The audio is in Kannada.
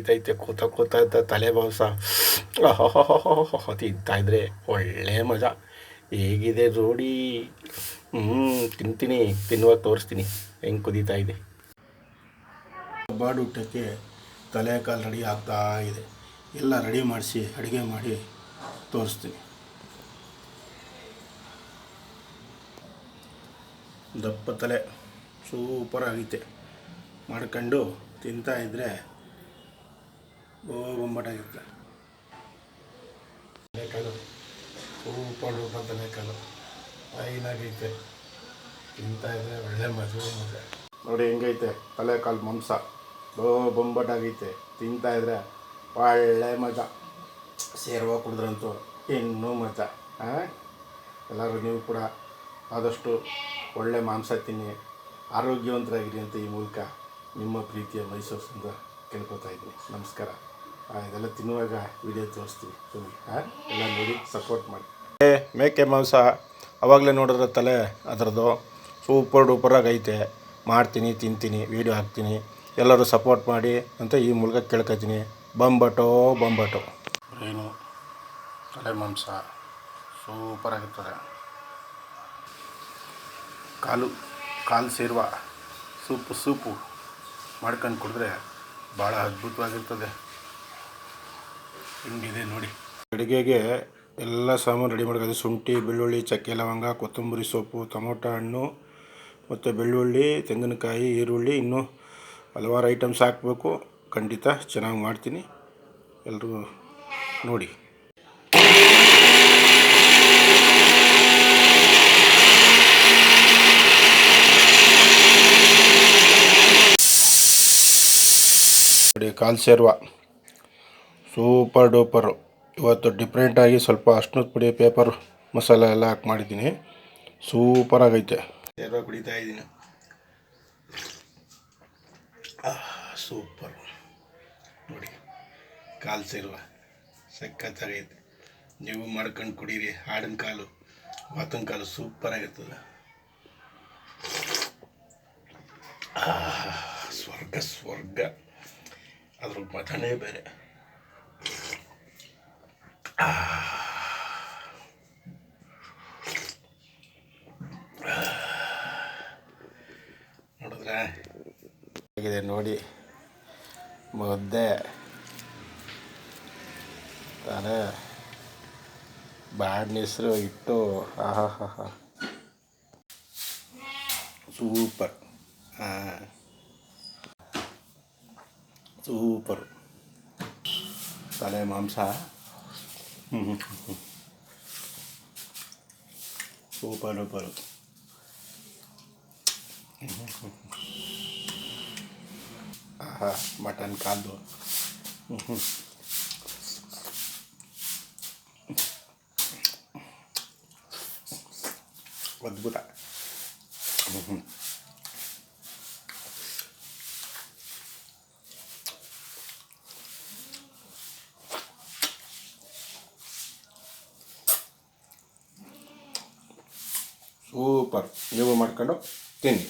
ಇದೈತೆ ಕೂತ ಕೂತ ತಲೆ ಮಾಂಸ ತಿಂತಾ ಇದ್ರೆ ಒಳ್ಳೆ ಮಜಾ. ಹೇಗಿದೆ ರೋಡಿ ಹ್ಞೂ ತಿಂತೀನಿ ತಿನ್ನುವಾಗ ತೋರಿಸ್ತೀನಿ. ಹೆಂಗೆ ಕುದೀತಾ ಇದೆ? ಬಾಡೂಟಕ್ಕೆ ತಲೆ ಕಾಲು ರೆಡಿ ಆಗ್ತಾ ಇದೆ. ಎಲ್ಲ ರೆಡಿ ಮಾಡಿಸಿ, ಅಡುಗೆ ಮಾಡಿ ತೋರಿಸ್ತೀನಿ. ದಪ್ಪ ತಲೆ. ಸೂಪರ್ ಆಗೈತೆ. ಮಾಡ್ಕೊಂಡು ತಿಂತಾ ಇದ್ದರೆ ಓ ಬೊಂಬಾಟಾಗಿರುತ್ತೆ ತಲೆಕಾಲು ಸೂಪರ್ ಡೂಪರ್ ತಲೆಕಾಲು ಫೈನಾಗೈತೆ ತಿಂತಾ ಇದ್ರೆ ಒಳ್ಳೆ ಮಜಾ ಮಜಾ. ನೋಡಿ ಹೆಂಗೈತೆ ತಲೆಕಾಲು ಮಾಂಸ. ಬೋ ಬೊಂಬಾಟಾಗೈತೆ ತಿಂತಾ ಇದ್ರೆ ಒಳ್ಳೆ ಮಜ. ಸೇರುವ ಕುಡಿದ್ರಂತೂ ಇನ್ನೂ ಮಜಾ. ಹಾಂ ಎಲ್ಲರೂ ನೀವು ಕೂಡ ಆದಷ್ಟು ಒಳ್ಳೆ ಮಾಂಸ ತಿನ್ನಿ. ಆರೋಗ್ಯವಂತರಾಗಿರಿ ಅಂತ ಈ ಮೂಲಕ ನಿಮ್ಮ ಪ್ರೀತಿಯ ಮೈಸೂರು ಸಂದ ಕೇಳ್ಕೊತಾ ಇದ್ದೀನಿ. ನಮಸ್ಕಾರ. ಆ, ಇದೆಲ್ಲ ತಿನ್ನುವಾಗ ವಿಡಿಯೋ ತೋರಿಸ್ತೀವಿ ತಿನ್ನಿ ಹಾಂ ಎಲ್ಲ ನೋಡಿ ಸಪೋರ್ಟ್ ಮಾಡಿ. ಮೇಕೆ ಮಾಂಸ ಅವಾಗಲೇ ನೋಡಿದ್ರೆ ತಲೆ ಅದರದ್ದು ಸೂಪರ್ ಡೂಪರಾಗಿ ಐತೆ. ಮಾಡ್ತೀನಿ ತಿಂತೀನಿ ವೀಡಿಯೋ ಹಾಕ್ತೀನಿ. ಎಲ್ಲರೂ ಸಪೋರ್ಟ್ ಮಾಡಿ ಅಂತ ಈ ಮೂಲಕ ಕೇಳ್ಕೊತೀನಿ. ಬಂಬಟೋ ಬಂಬಟೋ. ಏನು? ತಲೆ ಮಾಂಸ. ಸೂಪರಾಗಿರ್ತದೆ ಕಾಲು ಕಾಲು ಸೇರುವ ಸೂಪು ಸೂಪು ಮಾಡ್ಕೊಂಡು ಕುಡಿದ್ರೆ ಭಾಳ ಅದ್ಭುತವಾಗಿರ್ತದೆ. ಹಿಂಗಿದೆ ನೋಡಿ. ಅಡುಗೆಗೆ ಎಲ್ಲ ಸಾಮಾನು ರೆಡಿ ಮಾಡ್ಕೊಳ್ಳಿ ಶುಂಠಿ, ಬೆಳ್ಳುಳ್ಳಿ, ಚಕ್ಕೆ, ಲವಂಗ, ಕೊತ್ತಂಬರಿ ಸೊಪ್ಪು, ಟೊಮೊಟೊ ಹಣ್ಣು, ಮತ್ತು ಬೆಳ್ಳುಳ್ಳಿ, ತೆಂಗಿನಕಾಯಿ, ಈರುಳ್ಳಿ, ಇನ್ನೂ ಹಲವಾರು ಐಟಮ್ಸ್ ಹಾಕಬೇಕು. ಖಂಡಿತ ಚೆನ್ನಾಗಿ ಮಾಡ್ತೀನಿ. ಎಲ್ಲರೂ ನೋಡಿ, ಕಾಲು ಸೇರುವ. Super duper. ಇವತ್ತು ಡಿಫ್ರೆಂಟಾಗಿ ಸ್ವಲ್ಪ ಅಷ್ಟುದ್ ಪುಡಿ ಪೇಪರ್ ಮಸಾಲೆ ಎಲ್ಲ ಹಾಕಿ ಮಾಡಿದ್ದೀನಿ. ಸೂಪರ್ ಆಗೈತೆ. ಸೇರುವ ಕುಡಿತಾ ಇದ್ದೀನಿ. ಸೂಪರ್. ನೋಡಿ ಕಾಲು ಸೇರುವ. ಸಖತ್ತಾಗೈತೆ ನೀವು ಮಾಡ್ಕೊಂಡು ಕುಡೀರಿ ಹಾಡಿನ ಕಾಲು ಮಾತಿನ ಕಾಲು ಸೂಪರ್ ಆಗಿರ್ತದೆ ಆಹ್, ಸ್ವರ್ಗ ಸ್ವರ್ಗ. ಅದ್ರ ಮಜಾನೇ ಬೇರೆ. ನೋಡಿದ್ರೆ ನೋಡಿ. ಮುದ್ದೆ. ಬ್ಯಾಡ್ನ ಹೆಸರು ಇಟ್ಟು ಆಹಾ ಹಾ ಹಾ. Super super. ತಲೆ ಮಾಂಸ. ಹ್ಞೂ ಹ್ಞೂ ಹ್ಞೂ ಸೂಪರ್ ಡೂಪರು ಆಹಾ ಮಟನ್ ಕಾಲು ಹ್ಞೂ ಹ್ಞೂ ಅದ್ಭುತ ಹ್ಞೂ ಹ್ಞೂ ಸೂಪರ್ ನೀವು ಮಾಡ್ಕೊಂಡು ತಿನ್ನಿ.